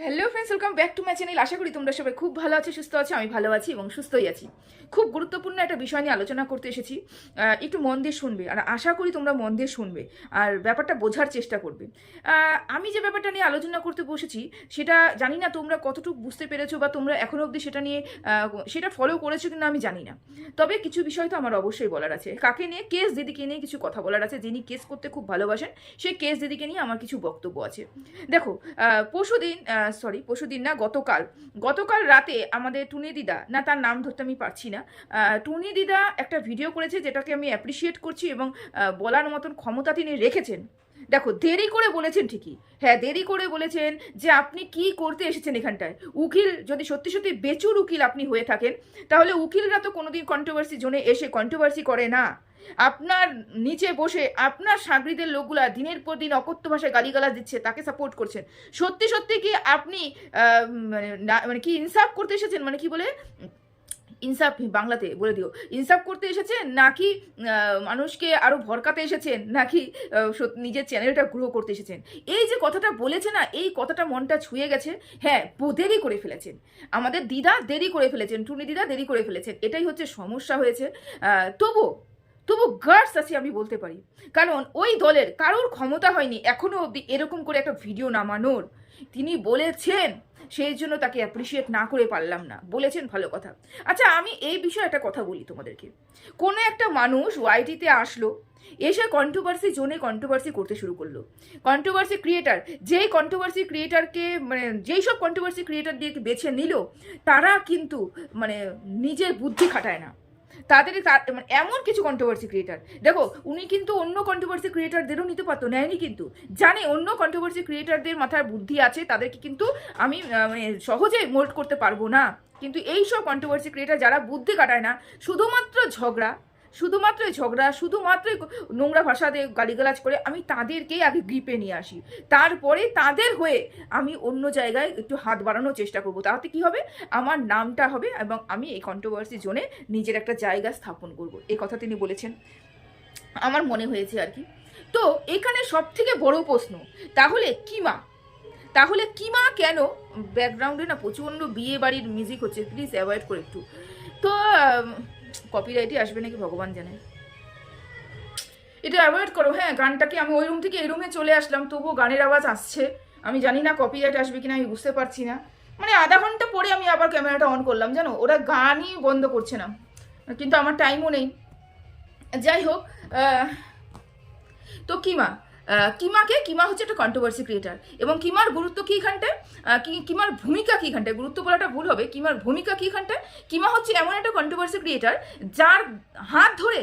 Hello friends welcome back to my channel আশা করি তোমরা সবাই খুব ভালো আছো সুস্থ আছো আমি ভালো আছি এবং সুস্থই আছি। খুব গুরুত্বপূর্ণ একটা বিষয় নিয়ে আলোচনা করতে এসেছি। একটু মন দিয়ে শুনবে। আর আশা করি তোমরা মন দিয়ে শুনবে। আর ব্যাপারটা বোঝার চেষ্টা করবে। আমি যে ব্যাপারটা নিয়ে আলোচনা করতে বসেছি সেটা জানি না তোমরা কতটুকু বুঝতে পেরেছ বা তোমরা এখনও অবধি সেটা নিয়ে সেটা ফলো করেছ কিনা আমি জানি না। তবে কিছু বিষয় তো আমার অবশ্যই বলার আছে। কাকে নিয়ে কেস দিদিকে নিয়ে কিছু কথা বলার আছে যিনি কেস করতে খুব ভালোবাসেন সেই কেস দিদিকে নিয়ে আমার কিছু বক্তব্য আছে। দেখো আহ, পরশুদিন সরি পরশুদিন না, গতকাল। গতকাল রাতে আমাদের টুনি দিদা, না তার নাম ধরতে আমি পারছি না টুনি দিদা একটা ভিডিও করেছে যেটাকে আমি অ্যাপ্রিসিয়েট করছি এবং বলার মতন ক্ষমতা তিনি রেখেছেন। দেখো, দেরি করে বলেছেন ঠিকই। হ্যাঁ দেরি করে বলেছেন যে আপনি কি করতে এসেছেন এখানটায়। উকিল, যদি সত্যি সত্যি বেচুর উকিল আপনি হয়ে থাকেন, তাহলে উকিলরা তো কোনোদিন কন্ট্রোভার্সি জোনে এসে কন্ট্রোভার্সি করে না। আপনার নিচে বসে আপনার সাগরিদের লোকগুলা দিনের পর দিন অকথ্য ভাষায় গালিগালাজ দিচ্ছে, তাকে সাপোর্ট করছেন। সত্যি সত্যি কি আপনি মানে মানে কি ইনসাফ করতে এসেছেন? মানে কি বলে? ইনসাফ বাংলাতে বলে দিও। ইনসাফ করতে এসেছেন নাকি মানুষকে আরও ভরকাতে এসেছেন, নাকি নিজের চ্যানেলটা গ্রো করতে এসেছেন? এই যে কথাটা বলেছে না, এই কথাটা মনটা ছুঁয়ে গেছে হ্যাঁ দেরি করে ফেলেছেন। আমাদের দিদা দেরি করে ফেলেছেন, টুনি দিদা দেরি করে ফেলেছেন। এটাই হচ্ছে সমস্যা হয়েছে। তবু তবু গার্ডস আছে আমি বলতে পারি। কারণ ওই দলের কারোর ক্ষমতা হয়নি এখনও অবধি এরকম করে একটা ভিডিও নামানোর। তিনি বলেছেন সেই জন্য তাকে অ্যাপ্রিসিয়েট না করে পারলাম না। বলেছেন ভালো কথা। আচ্ছা আমি এই বিষয়ে একটা কথা বলি তোমাদেরকে। কোনো একটা মানুষ ওয়াইটিতে আসলো, এসে কন্ট্রোভার্সি জোনে কন্ট্রোভার্সি করতে শুরু করল। কন্ট্রোভার্সি ক্রিয়েটার যেই কন্ট্রোভার্সি ক্রিয়েটারকে মানে যেই সব কন্ট্রোভার্সি ক্রিয়েটার দিয়ে বেছে নিল, তারা কিন্তু মানে নিজের বুদ্ধি খাটায় না। তাদের মানে এমন কিছু কন্ট্রোভার্সি ক্রিয়েটার দেখো, উনি কিন্তু অন্য কন্ট্রোভার্সি ক্রিয়েটারদেরও নিতে পারতো, নেয়নি কিন্তু। জানে, অন্য কন্ট্রোভার্সি ক্রিয়েটারদের মাথার বুদ্ধি আছে, তাদেরকে কিন্তু আমি মানে সহজে মোল্ড করতে পারব না। কিন্তু এইসব কন্ট্রোভার্সি ক্রিয়েটার যারা বুদ্ধি কাটায় না, শুধুমাত্র ঝগড়া শুধুমাত্রই ঝগড়া, শুধুমাত্রই নোংরা ভাষা দিয়ে গালিগালাজ করে আমি তাদেরকেই আগে গ্রিপে নিয়ে আসি। তারপরে তাদের হয়ে আমি অন্য জায়গায় একটু হাত বাড়ানোর চেষ্টা করব। তাতে কি হবে? আমার নামটা হবে এবং আমি এই কন্ট্রোভার্সি জোনে নিজের একটা জায়গা স্থাপন করব। এই কথা তিনি বলেছেন। আমার মনে হয়েছে আর কি। তো এখানে সব থেকে বড় প্রশ্ন, তাহলে কিমা তাহলে কিমা কেন ব্যাকগ্রাউন্ডে না প্রচণ্ড বিয়ে বাড়ির মিউজিক হচ্ছে? প্লিজ অ্যাভয়েড করে একটু। তো কপিরাইটই আসবে নাকি ভগবান জানে। এটা অ্যাভয়েড করো হ্যাঁ গানটাকে আমি ওই রুম থেকে এই রুমে চলে আসলাম, তবুও গানের আওয়াজ আসছে। আমি জানি না কপিরাইট আসবে কিনা, আমি বুঝতে পারছি না। মানে আধা ঘণ্টা পরে আমি আবার ক্যামেরাটা অন করলাম, জানো? ওরা গানই বন্ধ করছে না। কিন্তু আমার টাইমও নেই। যাই হোক তো কিমা কিমাকে, কিমা হচ্ছে একটা কন্ট্রোভার্সি ক্রিয়েটার এবং কিমার গুরুত্ব কি কি, কিমার ভূমিকা কি এখানটায় গুরুত্ব বলাটা ভুল হবে। কিমার ভূমিকা কি এখানটায় কিমা হচ্ছে এমন একটা কন্ট্রোভার্সি ক্রিয়েটার যার হাত ধরে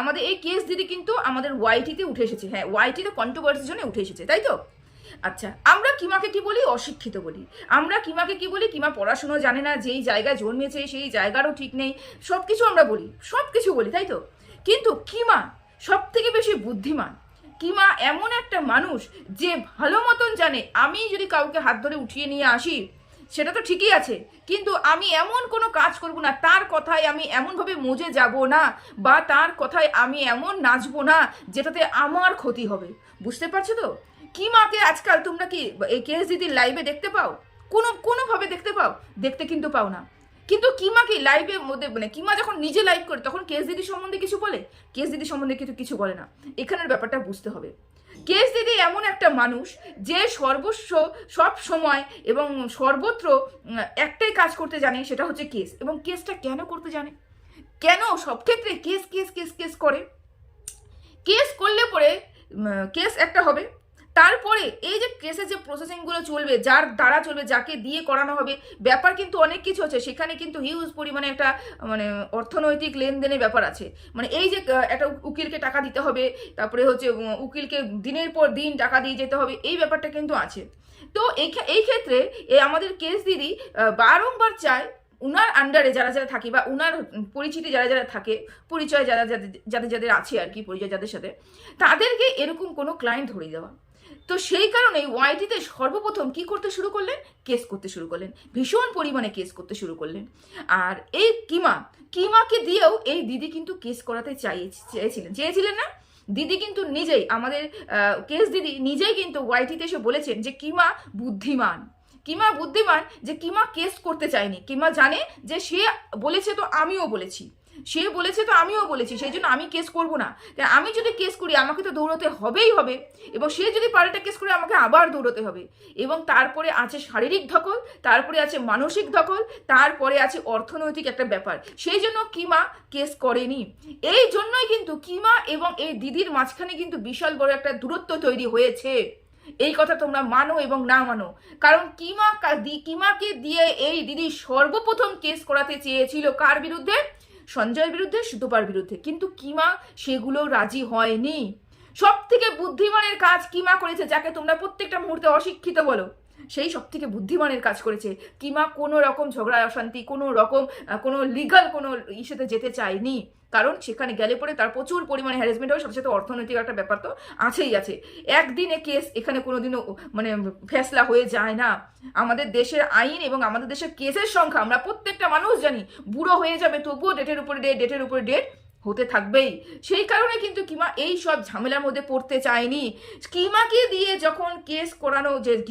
আমাদের এই কেস দিদি কিন্তু আমাদের ওয়াইটিতে উঠে এসেছে। হ্যাঁ ওয়াইটিতে কন্ট্রোভার্সির জন্য উঠে এসেছে, তাই তো? আচ্ছা আমরা কিমাকে কি বলি? অশিক্ষিত বলি। আমরা কিমাকে কি বলি? কিমা পড়াশুনো জানে না, যেই জায়গায় জন্মেছে, সেই জায়গারও ঠিক নেই। সব কিছু আমরা বলি সব কিছু বলি, তাই তো? কিন্তু কিমা সব থেকে বেশি বুদ্ধিমান। কিমা এমন একটা মানুষ যে ভালো মতন জানে। আমি যদি কাউকে হাত ধরে উঠিয়ে নিয়ে আসি, সেটা তো ঠিকই আছে, কিন্তু আমি এমন কোনো কাজ করব না, তার কথায় আমি এমনভাবে মজে যাব না, বা তার কথায় আমি এমন নাচবো না, যেটাতে আমার ক্ষতি হবে। বুঝতে পারছ তো? কি মাকে আজকাল তোমরা কি, এই দিদির লাইভে দেখতে পাও? কোনো, কোনোভাবে দেখতে পাও? দেখতে কিন্তু পাও না। কিন্তু কিমা কি লাইভের মধ্যে মানে কিমা যখন নিজে লাইভ করে, তখন কেস দিদি সম্বন্ধে কিছু বলে? কেস দিদি সম্বন্ধে কিন্তু কিছু বলে না। এখানের ব্যাপারটা বুঝতে হবে। কেস দিদি এমন একটা মানুষ যে সর্বস্ব, সব সময় এবং সর্বত্র একটাই কাজ করতে জানে, সেটা হচ্ছে কেস এবং কেসটা কেন করতে জানে? কেন সব ক্ষেত্রে কেস কেস কেস কেস করে? কেস করলে পরে কেস একটা হবে। তারপরে এই যে কেসের যে প্রসেসিংগুলো চলবে, যার দ্বারা চলবে, যাকে দিয়ে করানো হবে, ব্যাপার কিন্তু অনেক কিছু আছে। সেখানে কিন্তু হিউজ পরিমাণে একটা মানে অর্থনৈতিক লেনদেনের ব্যাপার আছে। মানে এই যে একটা উকিলকে টাকা দিতে হবে, তারপরে হচ্ছে উকিলকে দিনের পর দিন টাকা দিয়ে যেতে হবে, এই ব্যাপারটা কিন্তু আছে। তো এই ক্ষেত্রে এই আমাদের কেস দিদি বারংবার চায় উনার আন্ডারে যারা যারা থাকে বা উনার পরিচিতি যারা যারা থাকে, পরিচয় যারা যাদের যাদের যাদের আছে আর কি, পরিচয় যাদের সাথে, তাদেরকে এরকম কোনো ক্লায়েন্ট ধরিয়ে দেওয়া। তো সেই কারণে ওয়াইটিতে সর্বপ্রথম কি করতে শুরু করলেন? কেস করতে শুরু করলেন। ভীষণ পরিমাণে কেস করতে শুরু করলেন। আর এই কিমা, কিমাকে দিয়েও এই দিদি কিন্তু কেস করাতে চাই, চেয়েছিলেন। চেয়েছিলেন না? দিদি কিন্তু নিজেই আমাদের কেস দিদি নিজেই কিন্তু ওয়াইটিতে এসে বলেছেন যে কিমা বুদ্ধিমান। কিমা বুদ্ধিমান যে কিমা কেস করতে চায়নি। কিমা জানে যে সে বলেছে তো আমিও বলেছি। সে বলেছে তো আমিও বলেছি, সেই জন্য আমি কেস করব না। আমি যদি কেস করি, আমাকে তো দৌড়তে হবেই হবে। এবং সে যদি পাল্টা কেস করে, আমাকে আবার দৌড়তে হবে। এবং তারপরে আছে শারীরিক ধকল, তারপরে আছে মানসিক ধকল, তারপরে আছে অর্থনৈতিক একটা ব্যাপার। সেই জন্য কিমা কেস করেনি। এই জন্যই কিন্তু কিমা এবং এই দিদির মাঝখানে কিন্তু বিশাল বড় একটা দূরত্ব তৈরি হয়েছে। এই কথা তোমরা মানো এবং না মানো। কারণ কিমা কিমাকে দিয়ে এই দিদি সর্বপ্রথম কেস করাতে চেয়েছিল কার বিরুদ্ধে? সঞ্জয়ের বিরুদ্ধে, সুতোপার বিরুদ্ধে। কিন্তু কিমা সেগুলো রাজি হয়নি। সব থেকে বুদ্ধিমানের কাজ কিমা করেছে, যাকে তোমরা প্রত্যেকটা মুহূর্তে অশিক্ষিত বলো? সেই সব থেকে বুদ্ধিমানের কাজ করেছে। কিমা কোনো রকম ঝগড়া, অশান্তি, কোনো রকম কোনো লিগাল কোনো ইস্যুতে যেতে চায়নি। কারণ সেখানে গেলে পরে তার প্রচুর পরিমাণে হ্যারাসমেন্ট হবে সাথে সাথে অর্থনৈতিক একটা ব্যাপার তো আছেই আছে। একদিনে কেস এখানে কোনোদিনও মানে ফেসলা হয়ে যায় না। আমাদের দেশের আইন এবং আমাদের দেশের কেসের সংখ্যা, আমরা প্রত্যেকটা মানুষ জানি, বুড়ো হয়ে যাবে, তবুও ডেটের উপরে ডেট ডেটের উপরে ডেট হতে থাকবেই। সেই কারণে কিন্তু কিমা এই সব ঝামেলার মধ্যে পড়তে চায়নি। কিমাকে দিয়ে যখন কেস করানো যে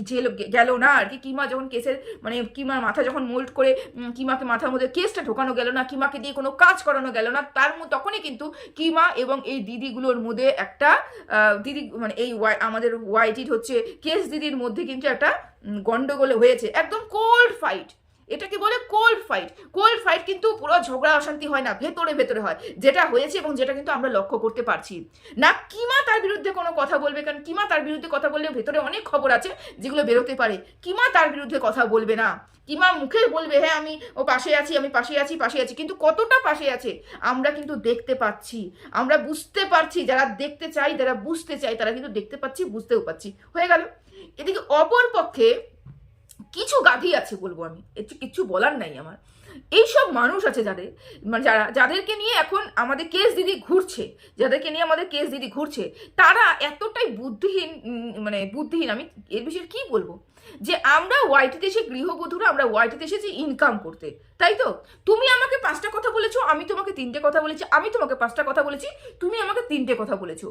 গেল না আর কি, কিমা যখন কেসের মানে কিমার মাথা যখন মোল্ড করে কিমাকে মাথার মধ্যে কেসটা ঢোকানো গেল না, কিমাকে দিয়ে কোনো কাজ করানো গেল না, তার তখনই কিন্তু কিমা এবং এই দিদিগুলোর মধ্যে একটা দিদি মানে এই ওয়াই- আমাদের ওয়াইটির হচ্ছে কেস দিদির মধ্যে কিন্তু একটা গন্ডগোল হয়েছে। একদম কোল্ড ফাইট এটাকে বলে কোল্ড ফাইট কোল্ড ফাইট কিন্তু পুরো ঝগড়া, অশান্তি হয় না, ভেতরে ভেতরে হয়। যেটা হয়েছে এবং যেটা কিন্তু আমরা লক্ষ্য করতে পারছি। না, কিমা তার বিরুদ্ধে কোনো কথা বলবে? কারণ কিমা তার বিরুদ্ধে কথা বললে ভেতরে অনেক খবর আছে যেগুলো বেরোতে পারে। কিমা তার বিরুদ্ধে কথা বলবে না। কিমা মুখে বলবে হ্যাঁ আমি ও পাশে আছি, আমি পাশে আছি পাশে আছি। কিন্তু কতটা পাশে আছে, আমরা কিন্তু দেখতে পাচ্ছি। আমরা বুঝতে পারছি, যারা দেখতে চাই যারা বুঝতে চাই তারা কিন্তু দেখতে পাচ্ছি, বুঝতেও পাচ্ছি। হয়ে গেল। এদিকে অপর পক্ষে কিছু গাধি আছে বলব আমি, একটু কিছু বলার নাই আমার। এইসব মানুষ আছে যাদের মানে যারা, যাদেরকে নিয়ে এখন আমাদের কেস দিদি ঘুরছে, যাদেরকে নিয়ে আমাদের কেস দিদি ঘুরছে, তারা এতটাই বুদ্ধিহীন মানে বুদ্ধিহীন, আমি এর বিষয়ে কি বলব? যে আমরা ওয়াইটিতে দেশে গৃহবধূরা আমরা ওয়াইটি দেশে যে ইনকাম করতে, তাই তো? তুমি আমাকে পাঁচটা কথা বলেছ, আমি তোমাকে তিনটে কথা বলেছি, আমি তোমাকে পাঁচটা কথা বলেছি, তুমি আমাকে তিনটে কথা বলেছ।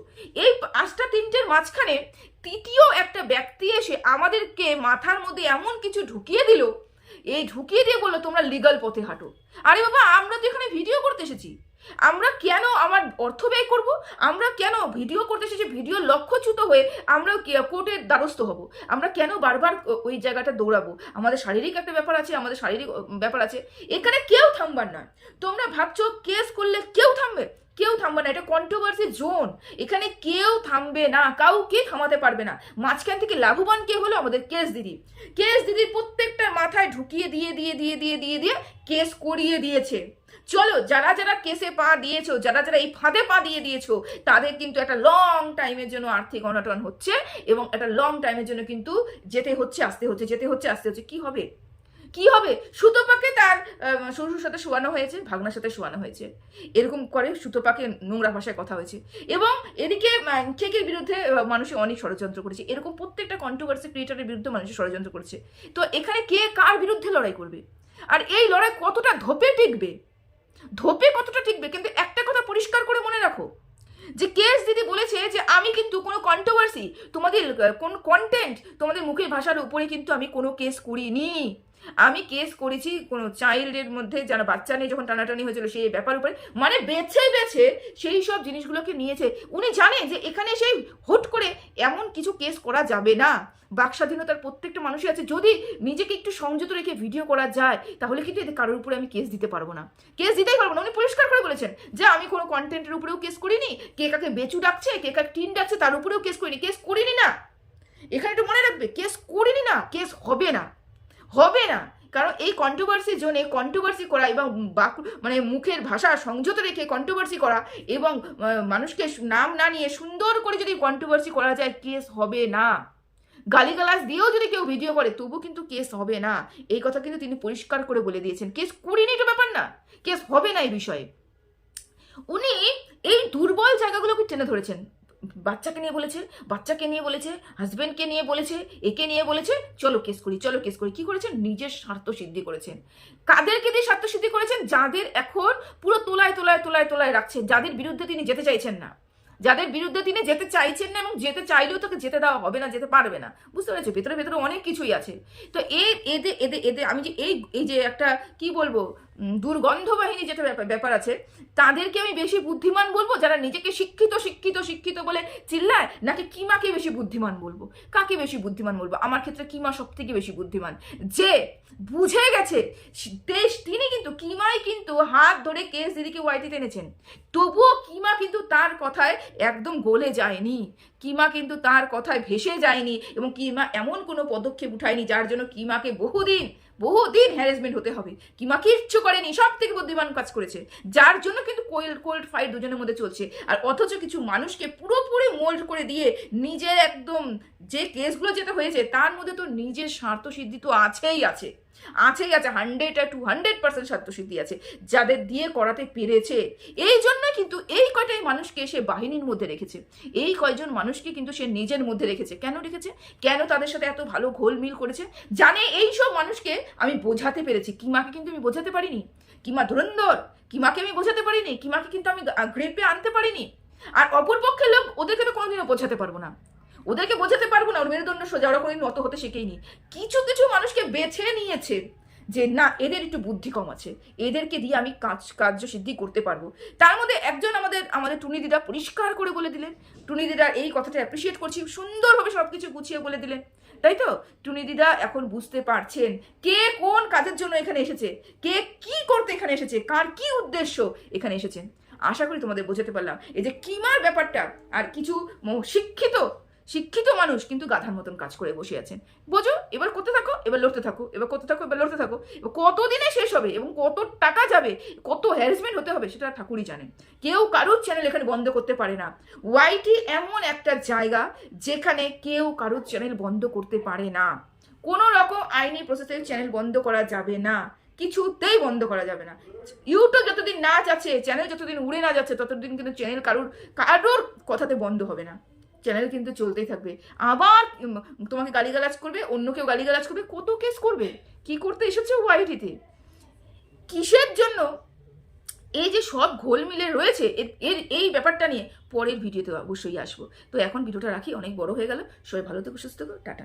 এই পাঁচটা তিনটের মাঝখানে তৃতীয় একটা ব্যক্তি এসে আমাদেরকে মাথার মধ্যে এমন কিছু ঢুকিয়ে দিল, এই ঢুকিয়ে দিয়ে বলল, তোমরা লিগাল পথে হাঁটো। আরে বাবা, আমরা তো এখানে ভিডিও করতে এসেছি। আমরা কেন আমার অর্থ ব্যয় করব আমরা কেন ভিডিও করতে এসেছি ভিডিও লক্ষ্যচ্যুত হয়ে আমরা কোর্টের দ্বারস্থ হব আমরা কেন বারবার ওই জায়গাটা দৌড়াবো আমাদের শারীরিক একটা ব্যাপার আছে আমাদের শারীরিক ব্যাপার আছে এখানে কেউ থামবার না তোমরা ভাবছ কেস করলে কেউ থামবে কেউ থামবে না এটা কন্ট্রোভার্সি জোন এখানে কেউ থামবে না কাউকে থামাতে পারবে না মাঝখান থেকে লাভবান কে হলো আমাদের কেস দিদি কেস দিদির প্রত্যেকটা মাথায় ঢুকিয়ে দিয়ে দিয়ে দিয়ে দিয়ে দিয়ে দিয়ে কেস করিয়ে দিয়েছে চলো, যারা যারা কেসে পা দিয়েছ, যারা যারা এই ফাঁদে পা দিয়ে দিয়েছ, তাদের কিন্তু একটা লং টাইমের জন্য আর্থিক অনটন হচ্ছে এবং একটা লং টাইমের জন্য কিন্তু যেতে হচ্ছে, আসতে হচ্ছে, যেতে হচ্ছে, আসতে হচ্ছে। কি হবে? কি হবে? সুতোপাকে তার শ্বশুর সাথে শোয়ানো হয়েছে, ভাগনার সাথে শোয়ানো হয়েছে। এরকম করে সুতোপাকে নোংরা ভাষায় কথা হয়েছে। এবং এদিকে কেকের বিরুদ্ধে মানুষে অনেক ষড়যন্ত্র করেছে। এরকম প্রত্যেকটা কন্ট্রোভার্সি ক্রিয়েটারের বিরুদ্ধে মানুষের ষড়যন্ত্র করেছে। তো এখানে কে কার বিরুদ্ধে লড়াই করবে? আর এই লড়াই কতটা ধোপে টিকবে? ধোপে কতটা টিকবে? কিন্তু একটা কথা পরিষ্কার করে মনে রাখো। যে কেস দিদি বলেছে যে আমি কিন্তু কোনো কন্ট্রোভার্সি তোমাদের, কোন কন্টেন্ট তোমাদের মুখের ভাষার উপরে কিন্তু আমি কোনো কেস করিনি। আমি কেস করেছি কোনো চাইল্ডের মধ্যে যারা বাচ্চা নিয়ে যখন টানাটানি হয়েছিল সেই ব্যাপার উপরে। মানে বেছে বেছে সেই সব জিনিসগুলোকে নিয়েছে। উনি জানেন যে এখানে সেই হুট করে এমন কিছু কেস করা যাবে না। বাক স্বাধীনতার প্রত্যেকটা মানুষই আছে। যদি নিজেকে একটু সংযত রেখে ভিডিও করা যায়, তাহলে কিন্তু এতে কারোর উপরে আমি কেস দিতে পারব না। কেস দিতেই পারব না। উনি পরিষ্কার করে বলেছেন যে আমি কোনো কন্টেন্টের উপরেও কেস করিনি। কে কাকে বেচু ডাকছে, কে কাকে টিন ডাকছে, তার উপরেও কেস করিনি। কেস করিনি না। এখানে একটু মনে রাখবে কেস করিনি না কেস হবে না। হবে না। কারণ এই কন্ট্রোভার্সি জোনে কন্ট্রোভার্সি করা এবং বাক মানে মুখের ভাষা সংযত রেখে কন্ট্রোভার্সি করা এবং মানুষকে নাম না নিয়ে সুন্দর করে যদি কন্ট্রোভার্সি করা যায় কেস হবে না। গালিগালাজ দিয়েও যদি কেউ ভিডিও করে তবু কিন্তু কেস হবে না। এই কথা কিন্তু তিনি পরিষ্কার করে বলে দিয়েছেন। কেস করিনি তো ব্যাপার না। কেস হবে না এই বিষয়ে। উনি এই দুর্বল জায়গাগুলোকে টেনে ধরেছেন। বাচ্চাকে নিয়ে বলেছে, বাচ্চাকে নিয়ে বলেছে হাজবেন্ডকে নিয়ে বলেছে, একে নিয়ে বলেছে, চলো কেস করি, চলো কেস করি। কি করেছেন? নিজের স্বার্থ সিদ্ধি করেছেন। কাদেরকে দিয়ে স্বার্থ সিদ্ধি করেছেন? যাদের এখন পুরো তোলায় তোলায় তোলায় তোলায় রাখছেন যাদের বিরুদ্ধে তিনি যেতে চাইছেন না। যাদের বিরুদ্ধে তিনি যেতে চাইছেন না এবং যেতে চাইলেও তাকে যেতে দেওয়া হবে না, যেতে পারবে না। বুঝতে পেরেছ? ভেতরে ভেতরে অনেক কিছুই আছে। তো এ, এদের এদের এদের, আমি যে এই এই যে একটা, কি বলব? দুর্গন্ধ বাহিনী যেটা ব্যাপার আছে, তাদেরকে আমি বেশি বুদ্ধিমান বলব? যারা নিজেকে শিক্ষিত শিক্ষিত শিক্ষিত বলে চিল্লায়, নাকি কিমাকে বেশি বুদ্ধিমান বলব? কাকে বেশি বুদ্ধিমান বলব? আমার ক্ষেত্রে কিমা সব থেকে বেশি বুদ্ধিমান। যে বুঝে গেছে দেশ, তিনি কিন্তু, কিমাই কিন্তু হাত ধরে কেস দিদিকে ওয়াইটি টেনেছেন। তবুও কিমা কিন্তু তার কথায় একদম গলে যায়নি। কিমা কিন্তু তার কথায় ভেসে যায়নি এবং কিমা এমন কোনো পদক্ষেপ উঠায়নি যার জন্য কিমাকে বহুদিন বহুদিন হ্যারাসমেন্ট হতে হবে। কিমা কিচ্ছু করেনি সব থেকে বুদ্ধিমান কাজ করেছে। যার জন্য কিন্তু কোল্ড কোল্ড ফাইট দুজনের মধ্যে চলছে। আর অথচ কিছু মানুষকে পুরোপুরি মোল্ড করে দিয়ে নিজের একদম যে কেসগুলো যেটা হয়েছে, তার মধ্যে তো নিজের স্বার্থ সিদ্ধি তো আছেই আছে। আছেই আছে হান্ড্রেড আর টু হান্ড্রেড পার্সেন্ট স্বার্থসিদ্ধি আছে, যাদের দিয়ে করাতে পেরেছে। এই জন্য কিন্তু এই কয়টাই মানুষকে সে বাহিনীর মধ্যে রেখেছে। এই কয়জন মানুষকে কিন্তু সে নিজের মধ্যে রেখেছে। কেন রেখেছে? কেন তাদের সাথে এত ভালো ঘোলমিল করেছে? জানে এই সব মানুষকে আমি বোঝাতে পেরেছি। কিমাকে কিন্তু আমি বোঝাতে পারিনি। কিমা ধুরন্ধর, কিমাকে আমি বোঝাতে পারিনি। কিমাকে কিন্তু আমি গ্রেপে আনতে পারিনি। আর অপরপক্ষের লোক ওদেরকে তো কোনোদিনও বোঝাতে পারব না। ওদেরকে বোঝাতে পারব না, ওর মেরুদণ্ড সোজা ওরা কোনোদিন অত হতে শেখেইনি। কিছু কিছু মানুষকে বেছে নিয়েছে যে, না, এদের একটু বুদ্ধি কম আছে। এদেরকে দিয়ে আমি কাজ, কার্য সিদ্ধি করতে পারব। তার মধ্যে একজন আমাদের আমাদের টুনি দিদা পরিষ্কার করে বলে দিলেন। টুনি দিদা এই কথাটা অ্যাপ্রিসিয়েট করছি, সুন্দরভাবে সব কিছু গুছিয়ে বলে দিলেন। তাই তো? টুনি দিদা এখন বুঝতে পারছেন কে কোন কাজের জন্য এখানে এসেছে, কে কি করতে এখানে এসেছে, কার কি উদ্দেশ্য এখানে এসেছেন আশা করি তোমাদের বোঝাতে পারলাম। এই যে কিমার ব্যাপারটা, আর কিছু শিক্ষিত শিক্ষিত মানুষ কিন্তু গাধার মতন কাজ করে বসে আছেন। বোঝো, এবার করতে থাকো, এবার লড়তে থাকো, এবার করতে থাকো, এবার লড়তে থাকো। কতদিনে শেষ হবে এবং কত টাকা যাবে, কত হ্যারাসমেন্ট হতে হবে সেটা ঠাকুরই জানেন। কেউ কারোর চ্যানেল এখানে বন্ধ করতে পারে না। ওয়াইটি এমন একটা জায়গা যেখানে কেউ কারোর চ্যানেল বন্ধ করতে পারে না। কোনো রকম আইনি প্রসেসে চ্যানেল বন্ধ করা যাবে না। কিছুতেই বন্ধ করা যাবে না। ইউটিউব যতদিন না যাচ্ছে চ্যানেল যতদিন উড়ে না যাচ্ছে, ততদিন কিন্তু চ্যানেল কারোর কারোর কথাতে বন্ধ হবে না। চ্যানেল কিন্তু চলতেই থাকবে। আবার তোমাকে গালিগালাজ করবে, অন্য কেউ গালিগালাজ করবে, কত কেস করবে? কি করতে এসেছে ওয়াইটিতে কিসের জন্য? এই যে সব ঘোল মিলে রয়েছে এর, এই ব্যাপারটা নিয়ে পরের ভিডিওতে অবশ্যই আসব। তো এখন ভিডিওটা রাখি, অনেক বড় হয়ে গেল। সবাই ভালো থেকো, সুস্থ থেকো, টাটা।